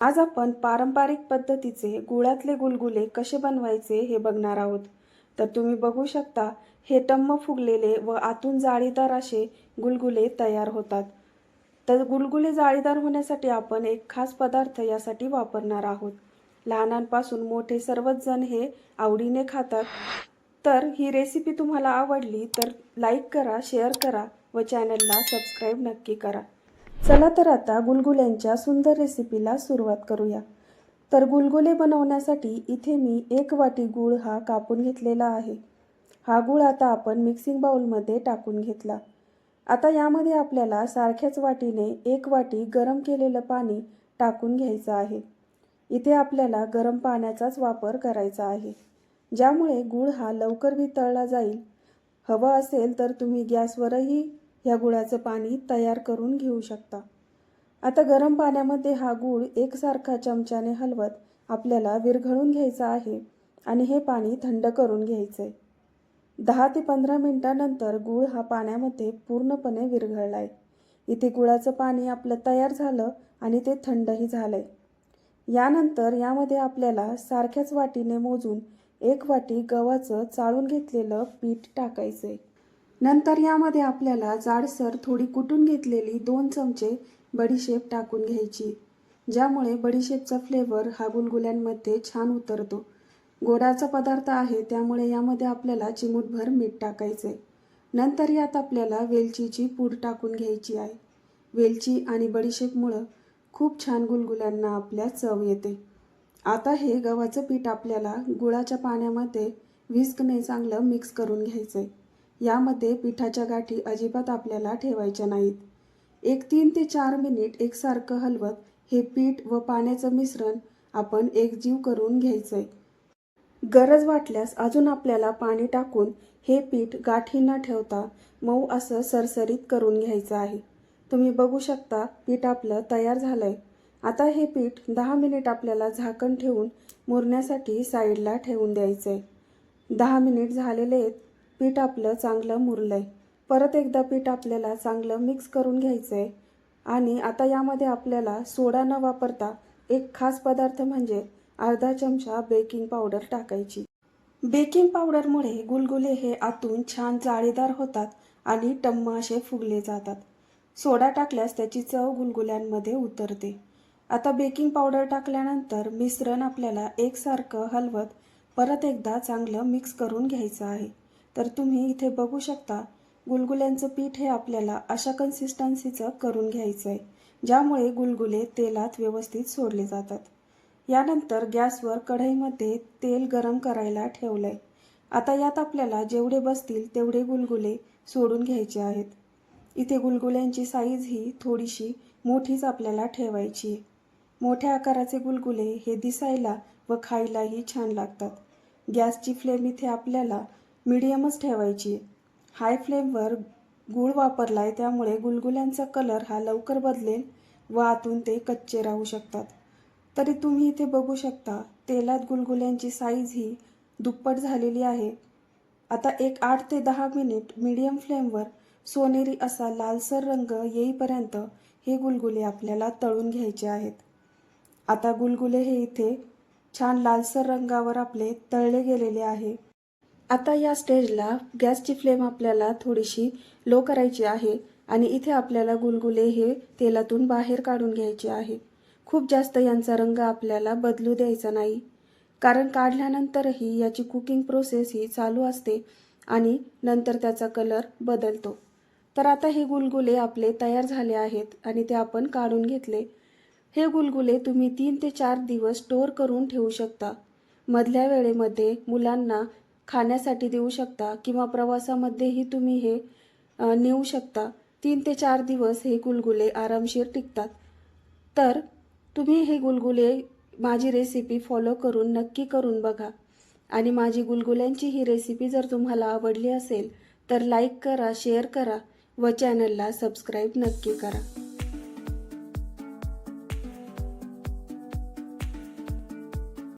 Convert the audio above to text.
आज आपण पारंपरिक पद्धतीचे गुळातले गुलगुले कसे बनवायचे हे बघणार आहोत. तर तुम्ही बघू शकता हे टम्म फुगलेले व आतून जाळीदार असे गुलगुले तयार होतात. तर गुलगुले जाळीदार होण्यासाठी आपण एक खास पदार्थ यासाठी वापरणार आहोत. लहानांपासून मोठे सर्वच जण हे आवडीने खातात. तर ही रेसिपी तुम्हाला आवडली तर लाईक करा शेअर करा व चॅनलला सबस्क्राईब नक्की करा. चला तर आता गुलगुल्यांच्या सुंदर रेसिपीला सुरुवात करूया. तर गुलगुले बनवण्यासाठी इथे मी एक वाटी गूळ हा कापून घेतलेला आहे. हा गूळ आता आपण मिक्सिंग बाउलमध्ये टाकून घेतला. आता यामध्ये आपल्याला सारख्याच वाटीने एक वाटी गरम केलेलं पाणी टाकून घ्यायचं आहे. इथे आपल्याला गरम पाण्याचाच वापर करायचा आहे. ज्यामुळे गूळ हा लवकर वितळला जाईल. हवं असेल तर तुम्ही गॅसवरही ह्या गुळाचं पाणी तयार करून घेऊ शकता. आता गरम पाण्यामध्ये हा गूळ एकसारखा चमच्याने हलवत आपल्याला विरघळून घ्यायचा आहे आणि हे पाणी थंड करून घ्यायचं आहे दहा ते पंधरा मिनटानंतर गूळ हा पाण्यामध्ये पूर्णपणे विरघळला आहे इथे गुळाचं पाणी आपलं तयार झालं आणि ते थंडही झालं आहे यानंतर यामध्ये आपल्याला सारख्याच वाटीने मोजून एक वाटी गव्हाचं चाळून घेतलेलं पीठ टाकायचं आहे नंतर यामध्ये आपल्याला जाडसर थोडी कुटून घेतलेली दोन चमचे बडीशेप टाकून घ्यायची ज्यामुळे बडीशेपचा फ्लेवर हा गुलगुल्यांमध्ये छान उतरतो. गोडाचा पदार्थ आहे त्यामुळे यामध्ये आपल्याला चिमूटभर मीठ टाकायचं आहे नंतर यात आपल्याला वेलचीची पूड टाकून घ्यायची आहे. वेलची आणि बडीशेपमुळं खूप छान गुलगुल्यांना आपल्या चव येते. आता हे गव्हाचं पीठ आपल्याला गुळाच्या पाण्यामध्ये विस्कने चांगलं मिक्स करून घ्यायचं आहे यामध्ये पिठाच्या गाठी अजिबात आपल्याला ठेवायच्या नाहीत. एक तीन ते चार मिनिट एकसारखं हलवत हे पीठ व पाण्याचं मिश्रण आपण एकजीव करून घ्यायचं आहे गरज वाटल्यास अजून आपल्याला पाणी टाकून हे पीठ गाठी न ठेवता मऊ असं सरसरीत करून घ्यायचं आहे. तुम्ही बघू शकता पीठ आपलं तयार झालं आहे आता हे पीठ दहा मिनिट आपल्याला झाकण ठेवून मुरण्यासाठी साईडला ठेवून द्यायचं आहे दहा मिनिट झालेले आहेत. पीठ आपलं चांगलं मुरलं आहे परत एकदा पीठ आपल्याला चांगलं मिक्स करून घ्यायचं आहे आणि आता यामध्ये आपल्याला सोडा न वापरता एक खास पदार्थ म्हणजे अर्धा चमचा बेकिंग पावडर टाकायची. बेकिंग पावडरमुळे गुलगुले हे आतून छान जाळीदार होतात आणि टम्मा असे फुगले जातात. सोडा टाकल्यास त्याची चव गुलगुल्यांमध्ये उतरते. आता बेकिंग पावडर टाकल्यानंतर मिश्रण आपल्याला एकसारखं हलवत परत एकदा चांगलं मिक्स करून घ्यायचं आहे. तर तुम्ही इथे बघू शकता गुलगुल्यांचं पीठ हे आपल्याला अशा कन्सिस्टन्सीचं करून घ्यायचं आहे ज्यामुळे गुलगुले तेलात व्यवस्थित सोडले जातात. यानंतर गॅसवर कढईमध्ये तेल गरम करायला ठेवलं आहे आता यात आपल्याला जेवढे बसतील तेवढे गुलगुले सोडून घ्यायचे आहेत. इथे गुलगुल्यांची साईज ही थोडीशी मोठीच आपल्याला ठेवायची. आहे मोठ्या आकाराचे गुलगुले हे दिसायला व खायलाही छान लागतात. गॅसची फ्लेम इथे आपल्याला मिडियमच ठेवायची. हाय फ्लेमवर गूळ वापरला आहे त्यामुळे गुलगुल्यांचा कलर हा लवकर बदलेल व आतून ते कच्चे राहू शकतात. तरी तुम्ही इथे बघू शकता तेलात गुलगुल्यांची साईज ही दुप्पट झालेली आहे. आता एक आठ ते दहा मिनिट मीडियम फ्लेमवर सोनेरी असा लालसर रंग येईपर्यंत हे गुलगुले आपल्याला तळून घ्यायचे आहेत. आता गुलगुले हे इथे छान लालसर रंगावर आपले तळले गेलेले आहे. आता या स्टेजला गॅसची फ्लेम आपल्याला थोडीशी लो करायची आहे आणि इथे आपल्याला गुलगुले हे तेलातून बाहेर काढून घ्यायचे आहे. खूप जास्त यांचा रंग आपल्याला बदलू द्यायचा नाही. कारण काढल्यानंतरही याची कुकिंग प्रोसेस ही चालू असते आणि नंतर त्याचा कलर बदलतो. तर आता हे गुलगुले आपले तयार झाले आहेत आणि ते आपण काढून घेतले. हे गुलगुले तुम्ही तीन ते चार दिवस स्टोअर करून ठेवू शकता. मधल्या वेळेमध्ये मुलांना खाण्यासाठी देऊ शकता किंवा प्रवासामध्येही तुम्ही हे नेऊ शकता. तीन ते चार दिवस हे गुलगुले आरामशीर टिकतात. तर तुम्ही हे गुलगुले माझी रेसिपी फॉलो करून नक्की करून बघा. आणि माझी गुलगुल्यांची ही रेसिपी जर तुम्हाला आवडली असेल तर लाईक करा शेअर करा व चॅनलला सबस्क्राईब नक्की करा.